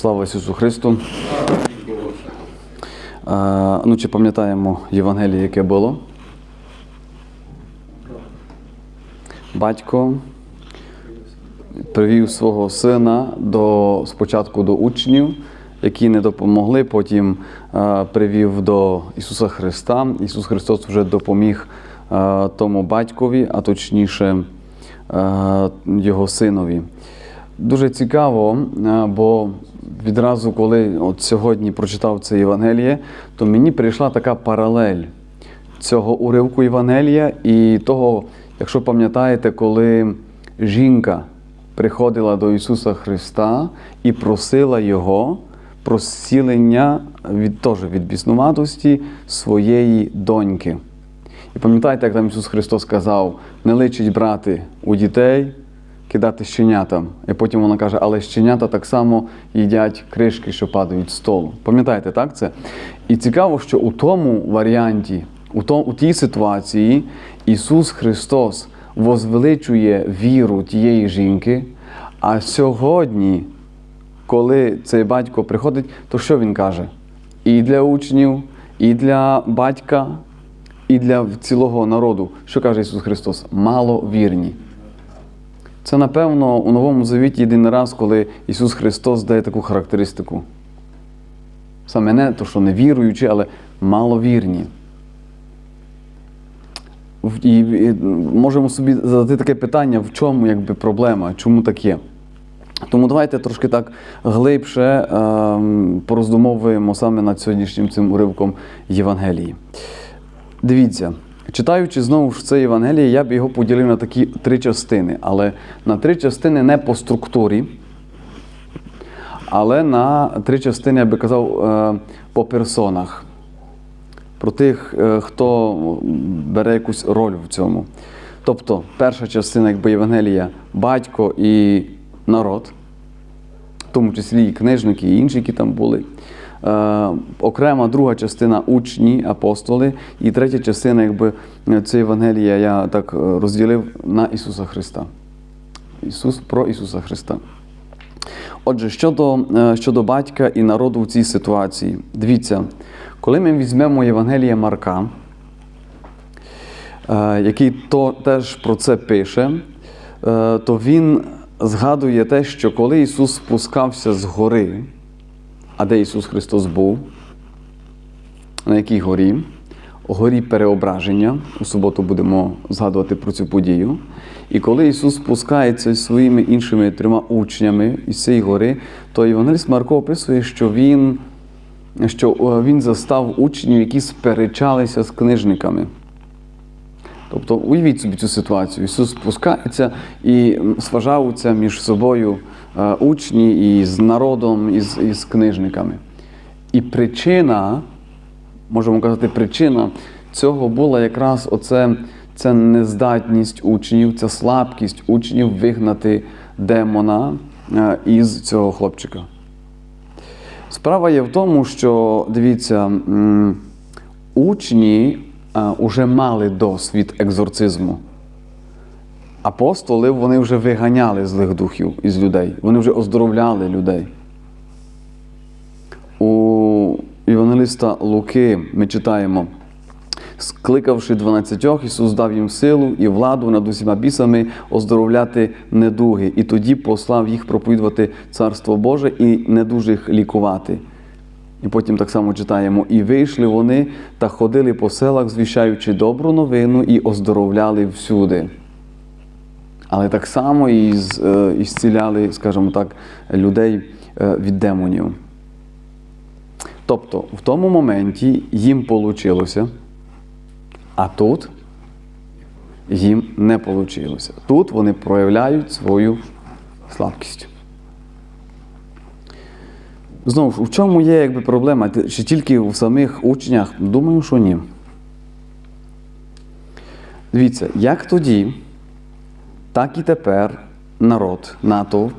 Слава Ісусу Христу! Ну, чи пам'ятаємо Євангеліє, яке було? Батько привів свого сина до, спочатку до учнів, які не допомогли, потім привів до Ісуса Христа. Ісус Христос вже допоміг тому батькові, а точніше його синові. Дуже цікаво, е, бо відразу, коли от сьогодні прочитав це Євангеліє, то мені прийшла така паралель цього уривку Євангелія і того, якщо пам'ятаєте, коли жінка приходила до Ісуса Христа і просила Його про зцілення від, теж від біснуватості своєї доньки. І пам'ятаєте, як там Ісус Христос сказав, не личить брати у дітей, кидати щенятам. І потім вона каже, але щенята так само їдять кришки, що падають з столу. Пам'ятаєте, так це? І цікаво, що у тому варіанті, у, тому, у тій ситуації Ісус Христос возвеличує віру тієї жінки, а сьогодні, коли цей батько приходить, то що він каже? І для учнів, і для батька, і для цілого народу. Що каже Ісус Христос? Маловірні. Це, напевно, у Новому Завіті єдиний раз, коли Ісус Христос дає таку характеристику. Саме не то, що не віруючі, але маловірні. І, можемо собі задати таке питання, в чому якби, проблема, чому так є. Тому давайте трошки так глибше ем, пороздумовуємо саме над сьогоднішнім цим уривком Євангелії. Дивіться, читаючи знову ж це Євангеліє, я б його поділив на такі три частини, але на три частини не по структурі, але на три частини, я би казав, е, по персонах. Про тих, е, хто бере якусь роль в цьому. Тобто, перша частина, якби Євангелія, батько і народ, в тому числі і книжники, і інші, які там були. Е, окрема друга частина учні, апостоли, і третя частина, якби це Євангелія, я так е, розділив на Ісуса Христа. Ісус про Ісуса Христа. Отже, щодо, е, щодо батька і народу в цій ситуації, дивіться, коли ми візьмемо Євангелія Марка, е, який то, теж про це пише, е, то він згадує те, що коли Ісус спускався з гори, а де Ісус Христос був, на якій горі? Горі переображення. У суботу будемо згадувати про цю подію. І коли Ісус спускається зі своїми іншими трьома учнями із цієї гори, то Євангеліст Марко описує, що він, що він застав учнів, які сперечалися з книжниками. Тобто уявіть собі цю ситуацію. Ісус спускається і сважаються між собою учні і з народом, і з, і з книжниками. І причина, можемо казати, причина цього була якраз оце, це нездатність учнів, ця слабкість учнів вигнати демона е, із цього хлопчика. Справа є в тому, що дивіться, учні вже мали досвід екзорцизму. Апостоли вони вже виганяли злих духів із людей, вони вже оздоровляли людей. У Євангеліста Луки ми читаємо. Скликавши дванадцятьох, Ісус дав їм силу і владу над усіма бісами оздоровляти недуги, і тоді послав їх проповідувати Царство Боже і недужих лікувати. І потім так само читаємо: і вийшли вони та ходили по селах, звіщаючи добру новину і оздоровляли всюди. Але так само е, і зціляли, скажімо так, людей е, від демонів. Тобто, в тому моменті їм вийшло, а тут їм не вийшло. Тут вони проявляють свою слабкість. Знову ж, у чому є якби, проблема? Чи тільки в самих учнях? Думаю, що ні. Дивіться, як тоді, так і тепер народ, натовп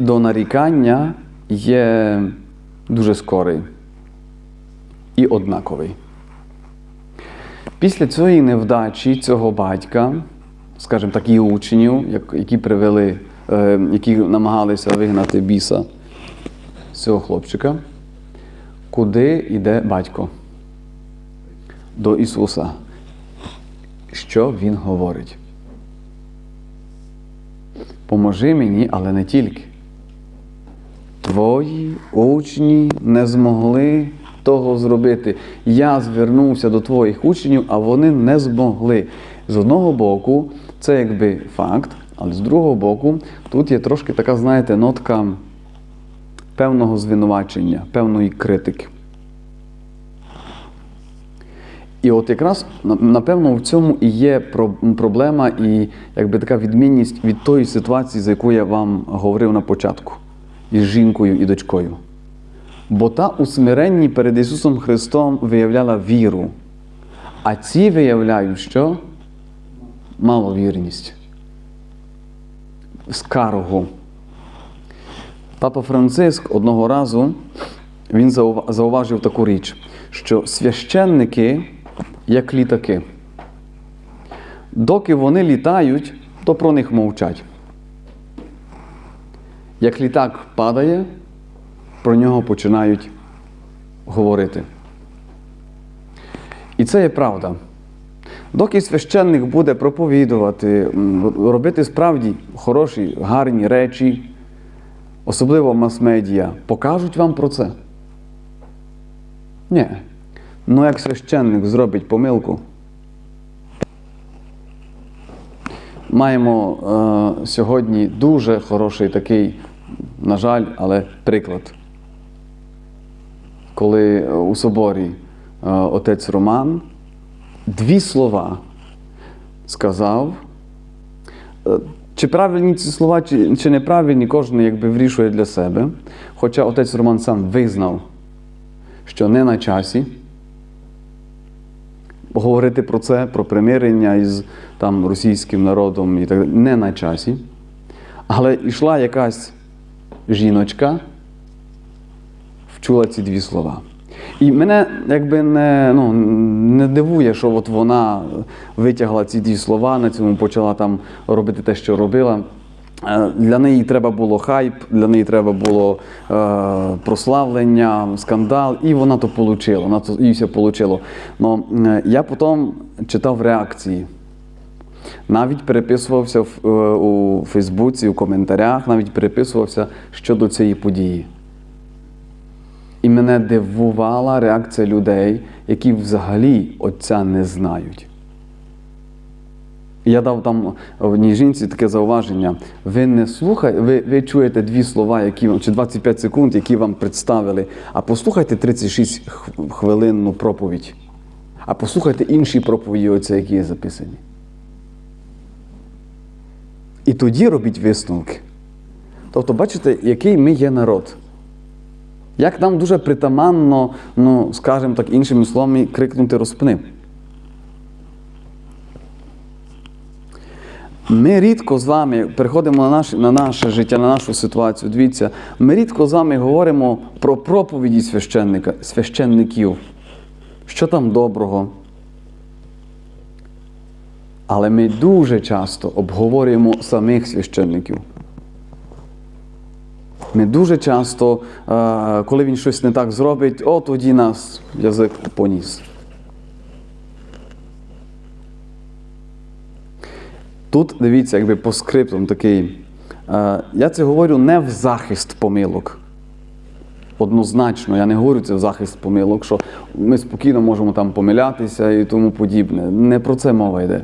до, нарікання є дуже скорий і однаковий. Після цієї невдачі цього батька, скажімо так, і учнів, які привели е, які намагалися вигнати біса цього хлопчика. Куди йде батько? До Ісуса. Що Він говорить? Поможи мені, але не тільки. Твої учні не змогли того зробити. Я звернувся до твоїх учнів, а вони не змогли. З одного боку, це якби факт, але з другого боку, тут є трошки така, знаєте, нотка певного звинувачення, певної критики. І от якраз напевно в цьому і є проблема, і якби така відмінність від тої ситуації, за яку я вам говорив на початку, із жінкою і дочкою. Бо та у смиренні перед Ісусом Христом виявляла віру, а ці виявляють, що маловірність, скаргу. Папа Франциск одного разу він зауважив таку річ, що священники як літаки. Доки вони літають, то про них мовчать. Як літак падає, про нього починають говорити. І це є правда. Доки священник буде проповідувати, робити справді хороші, гарні речі, особливо мас-медіа, покажуть вам про це? Ні. Ну як священник зробить помилку, маємо е, сьогодні дуже хороший такий, на жаль, але приклад. Коли у соборі е, отець Роман дві слова сказав. Е, Чи правильні ці слова, чи, чи неправильні, кожен якби вирішує для себе. Хоча отець Роман сам визнав, що не на часі говорити про це, про примирення із там, російським народом і так далі, не на часі. Але йшла якась жіночка, вчула ці дві слова. І мене якби не, ну, не дивує, що от вона витягла ці дві слова, на цьому почала там робити те, що робила. Е, Для неї треба було хайп, для неї треба було е, прославлення, скандал, і вона то отримала, вона то і все отримала. Но е, я потім читав реакції. Навіть переписувався в, е, у Фейсбуці, у коментарях, навіть переписувався щодо цієї події. І мене дивувала реакція людей, які взагалі отця не знають. Я дав там одній жінці таке зауваження. Ви не слухайте, ви, ви чуєте дві слова, які вам, чи 25 секунд, які вам представили, а послухайте 36 хвилинну проповідь. А послухайте інші проповіді, оце, які є записані. І тоді робіть висновки. Тобто, бачите, який ми є народ. Як нам дуже притаманно, ну, скажімо так, іншими словами, крикнути розпни. Ми рідко з вами переходимо на наше, на наше життя, на нашу ситуацію. Дивіться, ми рідко з вами говоримо про проповіді священника, священників. Що там доброго? Але ми дуже часто обговорюємо самих священників. Ми дуже часто, е, коли він щось не так зробить, о, тоді нас язик поніс. Тут дивіться, якби по скриптам такий. Е, Я це говорю не в захист помилок. Однозначно, я не говорю це в захист помилок, що ми спокійно можемо там помилятися і тому подібне. Не про це мова йде.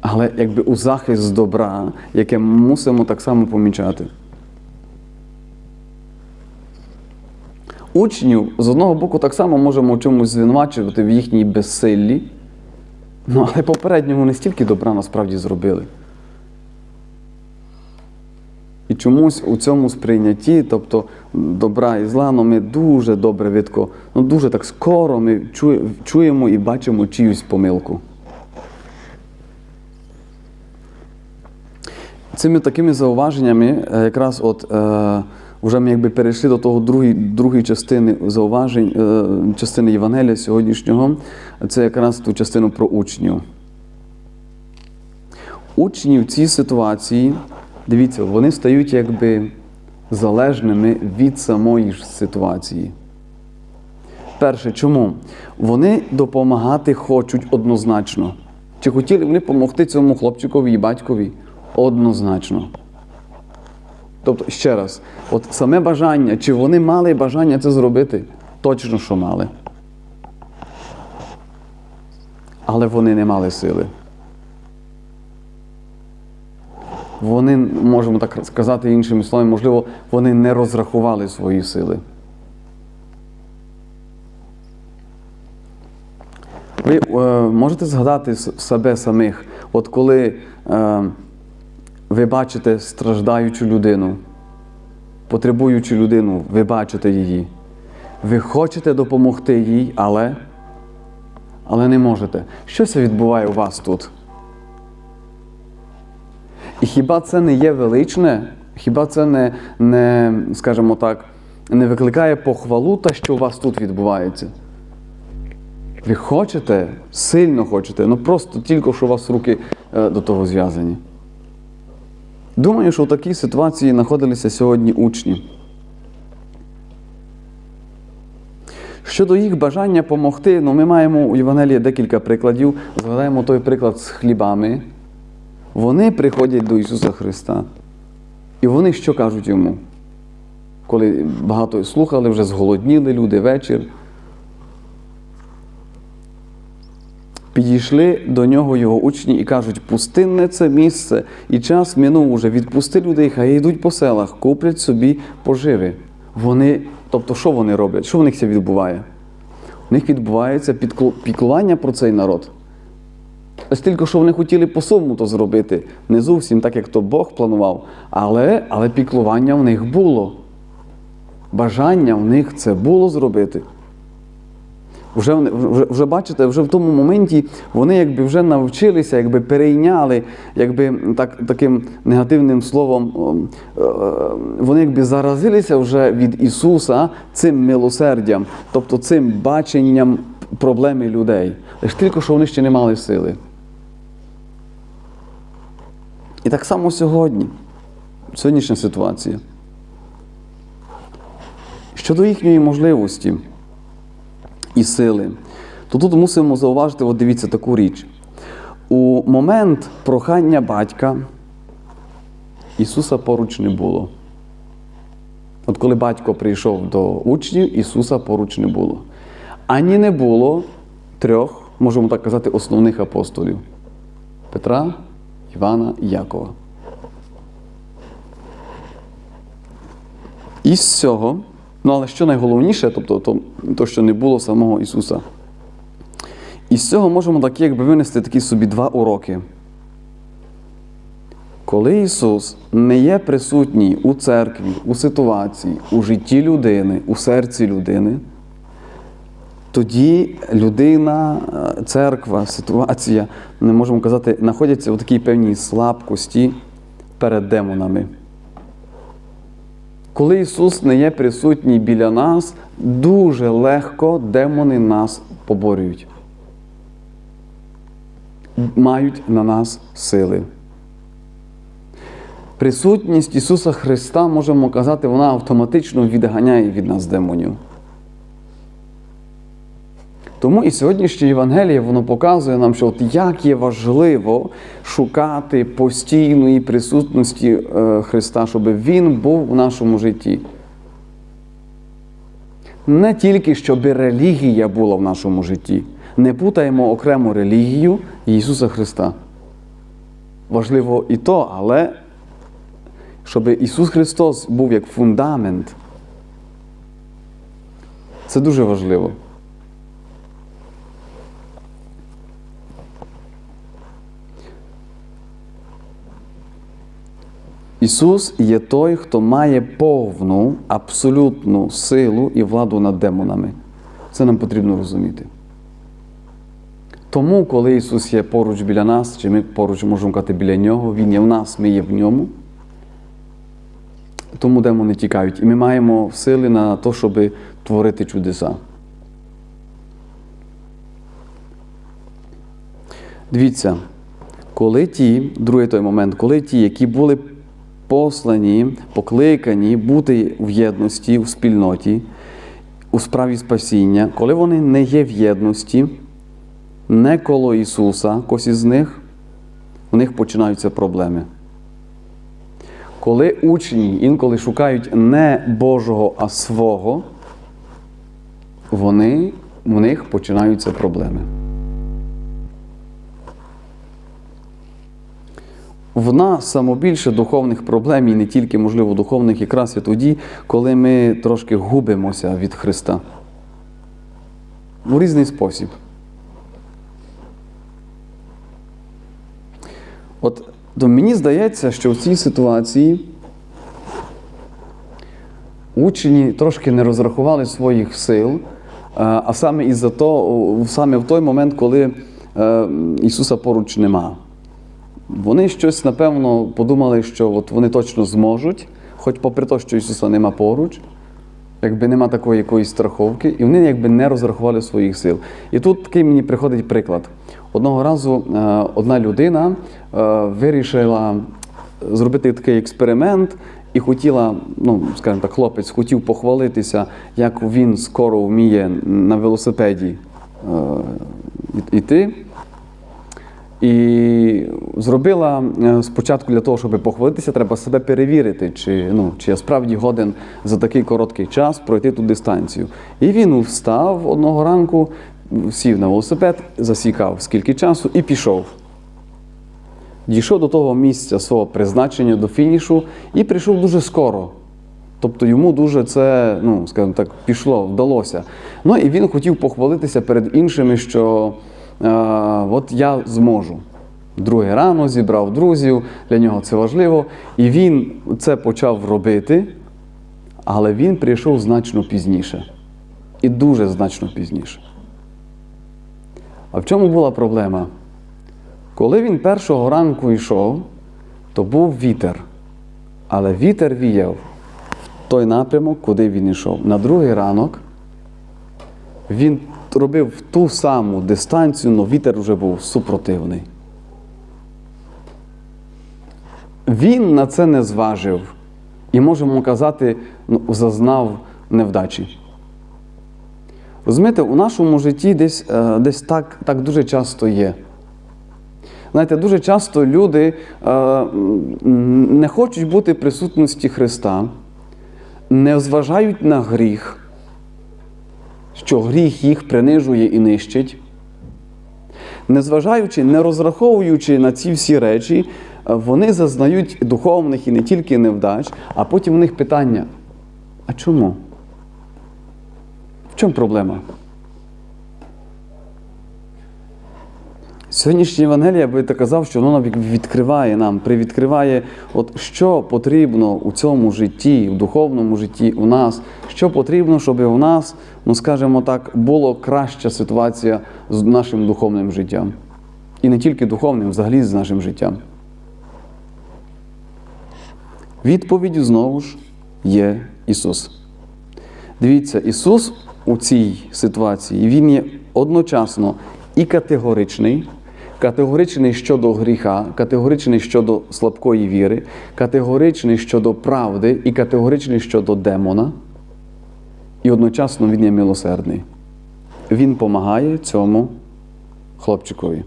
Але якби у захист добра, яке мусимо так само помічати. Учнів з одного боку так само можемо чомусь звинувачувати в їхній безсиллі. Ну, але попередньо вони стільки добра насправді зробили. І чомусь у цьому сприйнятті, тобто добра і зла, ну, ми дуже добре видко, ну дуже так скоро ми чуємо і бачимо чиюсь помилку. Цими такими зауваженнями, е, якраз от е, вже ми якби перейшли до того другої, частини зауважень, е, частини Євангелія сьогоднішнього, це якраз ту частину про учнів. Учні в цій ситуації Дивіться, вони стають якби залежними від самої ж ситуації. Перше, чому? Вони допомагати хочуть однозначно. Чи хотіли вони допомогти цьому хлопчикові і батькові? Однозначно. Тобто, ще раз, от саме бажання, чи вони мали бажання це зробити? Точно, що мали. Але вони не мали сили. Вони, можемо так сказати іншими словами, можливо, вони не розрахували свої сили. Ви е, можете згадати себе самих, от коли е, ви бачите страждаючу людину, потребуючу людину, ви бачите її. Ви хочете допомогти їй, але, але не можете. Що це відбуває у вас тут? І хіба це не є величне? Хіба це не, не скажімо так, не викликає похвалу те, що у вас тут відбувається? Ви хочете, сильно хочете, ну просто тільки що у вас руки е, до того зв'язані. Думаю, що в такій ситуації знаходилися сьогодні учні. Щодо їх бажання допомогти, ну ми маємо у Євангелії декілька прикладів. Згадаємо той приклад з хлібами. Вони приходять до Ісуса Христа. І вони що кажуть йому? Коли багато слухали, вже зголодніли люди вечір. Підійшли до нього його учні і кажуть, пустинне це місце, і час минув уже, відпусти людей, хай йдуть по селах, куплять собі поживи. Вони, тобто, що вони роблять? Що в них це відбуває? У них відбувається піклування про цей народ. Ось тільки що вони хотіли по-своєму то зробити, не зовсім так, як то Бог планував, але, але піклування в них було. Бажання в них це було зробити. Вже, вже, вже бачите, вже в тому моменті вони якби вже навчилися, якби перейняли, якби так, таким негативним словом, е, е, вони якби заразилися вже від Ісуса цим милосердям, тобто цим баченням проблеми людей. Лише тільки що вони ще не мали сили. І так само сьогодні, сьогоднішня ситуація. Щодо їхньої можливості і сили, то тут мусимо зауважити, от дивіться таку річ. У момент прохання батька Ісуса поруч не було. От коли батько прийшов до учнів, Ісуса поруч не було. Ані не було трьох, можемо так казати, основних апостолів Петра, Івана і Якова. І з цього, ну але що найголовніше, тобто то, то, що не було самого Ісуса. І з цього можемо так якби винести такі собі два уроки. Коли Ісус не є присутній у церкві, у ситуації, у житті людини, у серці людини, тоді людина, е, церква, ситуація, не можемо казати, знаходяться у такій певній слабкості перед демонами. Коли Ісус не є присутній біля нас, дуже легко демони нас поборюють. Мають на нас сили. Присутність Ісуса Христа, можемо казати, вона автоматично відганяє від нас демонів. Тому і сьогоднішнє Євангеліє воно показує нам, що от як є важливо шукати постійної присутності е, Христа, щоб Він був у нашому житті. Не тільки щоб релігія була в нашому житті. Не путаємо окрему релігію Ісуса Христа. Важливо і то, але щоб Ісус Христос був як фундамент. Це дуже важливо. Ісус є той, хто має повну, абсолютну силу і владу над демонами. Це нам потрібно розуміти. Тому, коли Ісус є поруч біля нас, чи ми поруч можемо казати біля Нього, Він є в нас, ми є в ньому. Тому демони тікають. І ми маємо сили на те, щоб творити чудеса. Дивіться, коли ті, другий той момент, коли ті, які були послані, покликані бути в єдності, в спільноті, у справі спасіння, коли вони не є в єдності, не коло Ісуса, когось із них, у них починаються проблеми. Коли учні інколи шукають не Божого, а свого, вони, в них починаються проблеми. В нас самобільше духовних проблем, і не тільки, можливо, духовних, якраз і тоді, коли ми трошки губимося від Христа. У різний спосіб. От то мені здається, що в цій ситуації учні трошки не розрахували своїх сил, е, а саме із-за того, саме в той момент, коли е, Ісуса поруч нема. Вони щось, напевно, подумали, що от вони точно зможуть, хоч попри те, що Ісуса нема поруч, якби нема такої якоїсь страховки, і вони якби не розрахували своїх сил. І тут такий мені приходить приклад. Одного разу е, одна людина е, вирішила зробити такий експеримент і хотіла, ну, скажімо так, хлопець хотів похвалитися, як він скоро вміє на велосипеді е, йти. І зробила е, спочатку для того, щоб похвалитися, треба себе перевірити, чи, ну, чи я справді годен за такий короткий час пройти ту дистанцію. І він встав одного ранку, сів на велосипед, засікав скільки часу і пішов. Дійшов до того місця свого призначення, до фінішу, і прийшов дуже скоро. Тобто йому дуже це, ну, скажімо так, пішло, вдалося. Ну і він хотів похвалитися перед іншими, що от я зможу. Другий рано зібрав друзів, для нього це важливо. І він це почав робити, але він прийшов значно пізніше. І дуже значно пізніше. А в чому була проблема? Коли він першого ранку йшов, то був вітер. Але вітер віяв в той напрямок, куди він йшов. На другий ранок він робив ту саму дистанцію, але вітер вже був супротивний. Він на це не зважив і, можемо казати, ну, зазнав невдачі. Розумієте, у нашому житті десь, е, десь так, так дуже часто є. Знаєте, дуже часто люди е, не хочуть бути присутності Христа, не зважають на гріх, що гріх їх принижує і нищить. Незважаючи, не розраховуючи на ці всі речі, вони зазнають духовних і не тільки невдач, а потім у них питання: а чому? В чому проблема? Сьогоднішнє Євангелія, би так казав, що воно відкриває нам, привідкриває, от що потрібно у цьому житті, в духовному житті у нас, що потрібно, щоб у нас, ну скажімо так, була краща ситуація з нашим духовним життям. І не тільки духовним, взагалі з нашим життям. Відповіддю знову ж є Ісус. Дивіться, Ісус у цій ситуації Він є одночасно і категоричний, категоричний щодо гріха, категоричний щодо слабкої віри, категоричний щодо правди і категоричний щодо демона. І одночасно Він є милосердний. Він допомагає цьому хлопчикові.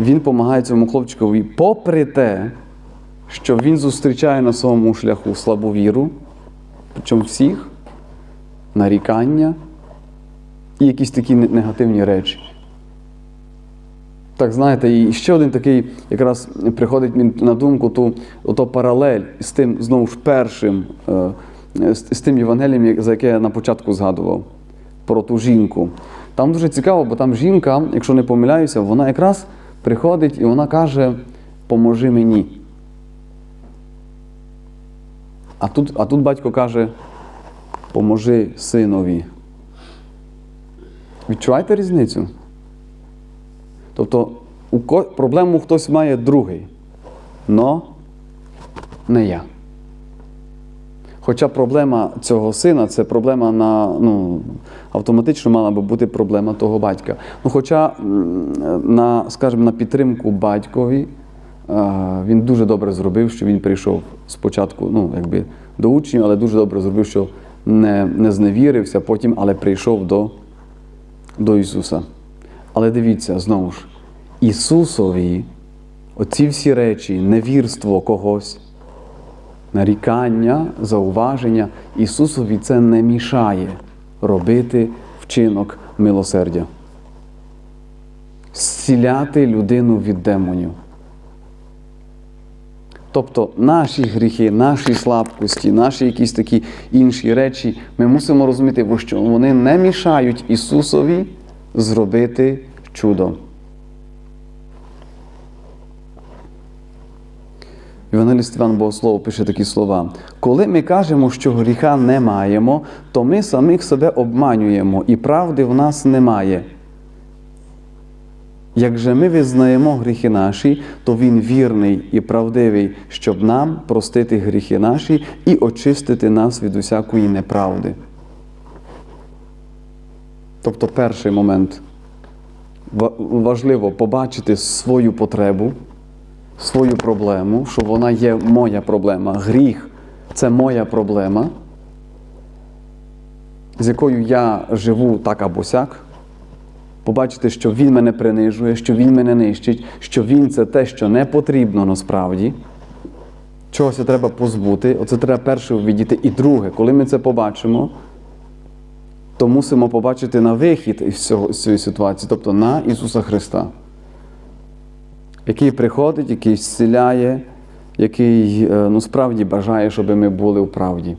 Він допомагає цьому хлопчикові, попри те, що він зустрічає на своєму шляху слабу віру, причому всіх, нарікання і якісь такі негативні речі. Так, знаєте, і ще один такий якраз приходить на думку ту, ото паралель з тим, знову ж першим, е, з, з тим Євангелієм, за яке я на початку згадував, про ту жінку. Там дуже цікаво, бо там жінка, якщо не помиляюся, вона якраз приходить і вона каже: Поможи мені. А тут, а тут батько каже: Поможи синові. Відчуваєте різницю? Тобто у проблему хтось має другий, но не я. Хоча проблема цього сина це проблема на ну, автоматично мала би бути проблема того батька. Ну, Хоча на, скажімо, на підтримку батькові він дуже добре зробив, що він прийшов спочатку, ну, якби до учнів, але дуже добре зробив, що не, не зневірився потім, але прийшов до, до Ісуса. Але дивіться знову ж, Ісусові оці всі речі, невірство когось, нарікання, зауваження, Ісусові це не мішає робити вчинок милосердя. Зціляти людину від демонів. Тобто наші гріхи, наші слабкості, наші якісь такі інші речі, ми мусимо розуміти, що вони не мішають Ісусові зробити чудо. Євангеліст Іван Богослов пише такі слова: коли ми кажемо, що гріха не маємо, то ми самих себе обманюємо, і правди в нас немає. Як же ми визнаємо гріхи наші, то Він вірний і правдивий, щоб нам простити гріхи наші і очистити нас від усякої неправди. Тобто перший момент важливо побачити свою потребу, свою проблему, що вона є моя проблема. Гріх це моя проблема, з якою я живу так або сяк. Побачити, що він мене принижує, що він мене нищить, що він це те, що не потрібно насправді. Чогось треба позбути. Оце треба перше увідіти. І друге, коли ми це побачимо, то мусимо побачити на вихід із цього- з цієї ситуації, тобто на Ісуса Христа, який приходить, який зціляє, який е, ну, справді бажає, щоб ми були в правді.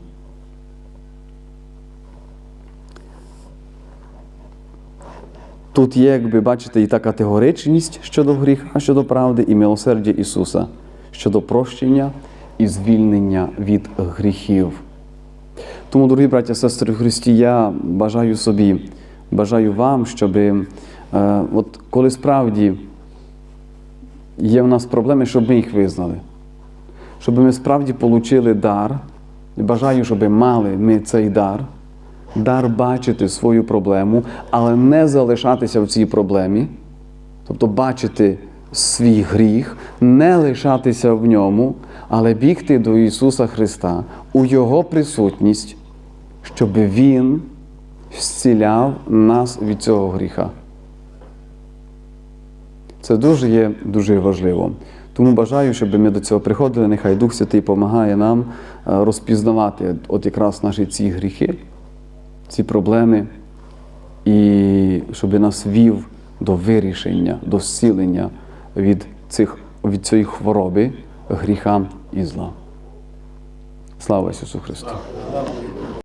Тут є, якби бачите, і та категоричність щодо гріха, щодо правди, і милосердя Ісуса щодо прощення і звільнення від гріхів. Тому, дорогі браття сестри Христі, я бажаю собі, бажаю вам, щоб е, от коли справді є в нас проблеми, щоб ми їх визнали, щоб ми справді отримали дар. І Бажаю, щоб мали ми цей дар, дар бачити свою проблему, але не залишатися в цій проблемі, тобто бачити свій гріх, не лишатися в ньому, але бігти до Ісуса Христа у Його присутність, щоб Він зціляв нас від цього гріха. Це дуже є дуже важливо. Тому бажаю, щоб ми до цього приходили. Нехай Дух Святий допомагає нам е, розпізнавати от якраз наші ці гріхи, ці проблеми, і щоб нас вів до вирішення, до зцілення від, цих, від цієї хвороби, гріха і зла. Слава Ісусу Христу!